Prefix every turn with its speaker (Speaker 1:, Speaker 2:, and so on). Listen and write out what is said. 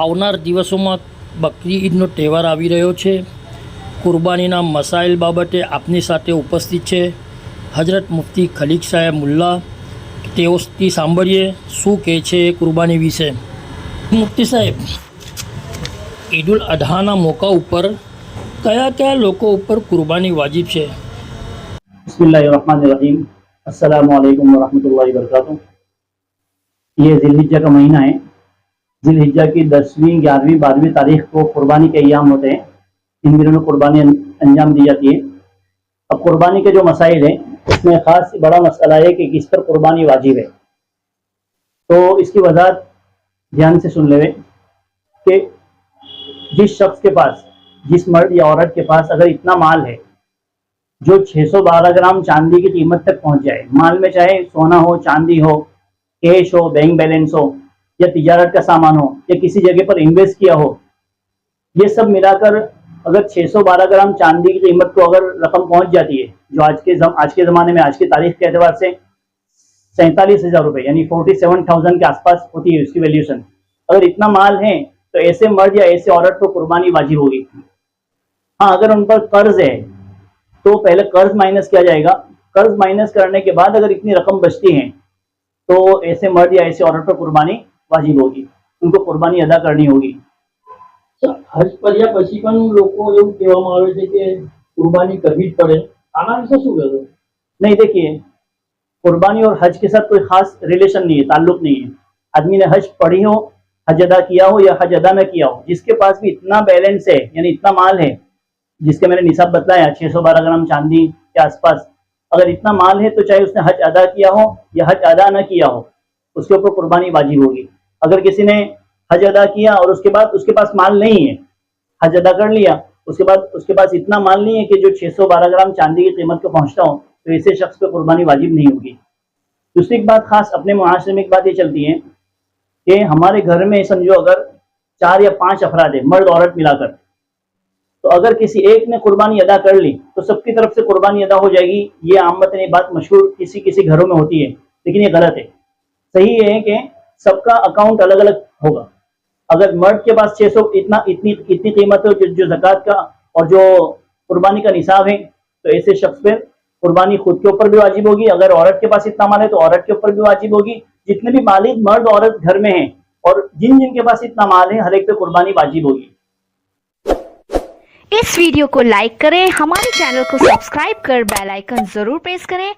Speaker 1: આવનાર દિવસોમાં બકરી ઈદનો તહેવાર આવી રહ્યો છે કુરબાનીના મસાઇલ બાબતે આપની સાથે ઉપસ્થિત છે હજરત મુફ્તી ખલીક સાહેબ મુલ્લા તેઓથી સાંભળીએ શું કહે છે એ કુરબાની વિશે મુફ્તી સાહેબ ઈદુલ અધહાના મોકા ઉપર કયા કયા લોકો ઉપર કુરબાની વાજિબ છે
Speaker 2: बसमीम अस्सलाम वरहमतुल्लाहि वबरकातुहू ये जिलहिज्जा का महीना है जिलहिज्जा की दसवीं, ग्यारहवीं, बारहवीं तारीख को कुर्बानी के अयाम होते हैं। इन दिनों में कुर्बानी अं- अंजाम दी जाती है। अब कुर्बानी के जो मसाइल हैं, उसमें ख़ास बड़ा मसला है कि किस पर कुर्बानी वाजिब है। तो इसकी वजाहत ध्यान से सुन लेवे कि जिस शख्स के पास, जिस मर्द या औरत के पास अगर इतना माल है, जो 612 ग्राम चांदी की कीमत तक पहुँच जाए, माल में चाहे सोना हो, चांदी हो, कैश हो, बैंक बैलेंस हो या तिजारत का सामान हो या किसी जगह पर इन्वेस्ट किया हो ये सब मिलाकर अगर 612 ग्राम चांदी की कीमत को अगर रकम पहुँच जाती है जो आज के जम, आज के ज़माने में आज की तारीख के एतबार से सैंतालीस हज़ार रुपये यानी फोर्टी सेवन थाउज़ेंड के आसपास होती है उसकी वैल्यूशन अगर इतना माल है तो ऐसे मर्द या ऐसे औरत को कुर्बानी वाजिब होगी। हाँ अगर उन पर कर्ज है तो पहले कर्ज माइनस किया जाएगा। कर्ज माइनस करने के बाद अगर इतनी रकम बचती है तो ऐसे मर्द या ऐसे औरत पर कुर्बानी वाजिब होगी उनको कुर्बानी अदा करनी होगी
Speaker 1: હજ કર્યા પછી પણ લોકો એવું કહેવામાં આવે છે કે કુરબાની કરવી જ પડે આના વિશે શું કહેશો
Speaker 2: नहीं देखिए कुर्बानी और हज के साथ कोई खास रिलेशन नहीं है ताल्लुक नहीं है आदमी ने हज पढ़ी हो हज अदा किया हो या हज अदा न किया हो जिसके पास भी इतना बैलेंस है यानी इतना माल है जिसके मैंने निसाब बताया 612 ग्राम चांदी के आसपास अगर इतना माल है तो चाहे उसने हज अदा किया हो या हज अदा न किया हो उसके ऊपर कुर्बानी वाजिब होगी अगर किसी ने हज अदा किया और उसके बाद, उसके पास माल नहीं है, हज अदा कर लिया, उसके बाद, उसके पास इतना माल नहीं है कि जो 612 ग्राम चांदी की कीमत को पहुँचता हो तो ऐसे शख्स पर कुर्बानी वाजिब नहीं होगी। दूसरी एक बात खास अपने मुआशरे में एक बात ये चलती है कि हमारे घर में समझो अगर चार या पाँच अफराद है, मर्द औरत मिलाकर तो अगर किसी एक ने कुर्बानी अदा कर ली तो सबकी तरफ़ से कुर्बानी अदा हो जाएगी। ये आमतन ये बात मशहूर किसी किसी घरों में होती है, लेकिन ये गलत है। सही है कि सबका अकाउंट अलग अलग होगा। अगर मर्द के पास 600 इतना इतनी इतनी कीमत है जो, जो जक़ात का और जो कुर्बानी का निसाब है तो ऐसे शख्स पर कुर्बानी खुद के ऊपर भी वाजिब होगी। अगर औरत के पास इतना माल है तो औरत के ऊपर भी वाजिब होगी। जितने भी मालिक मर्द औरत घर में हैं और जिन जिन के पास इतना माल है हर एक पे कुर्बानी वाजिब होगी।
Speaker 3: इस वीडियो को लाइक करें हमारे चैनल को सब्सक्राइब कर बेल आइकन ज़रूर प्रेस करें।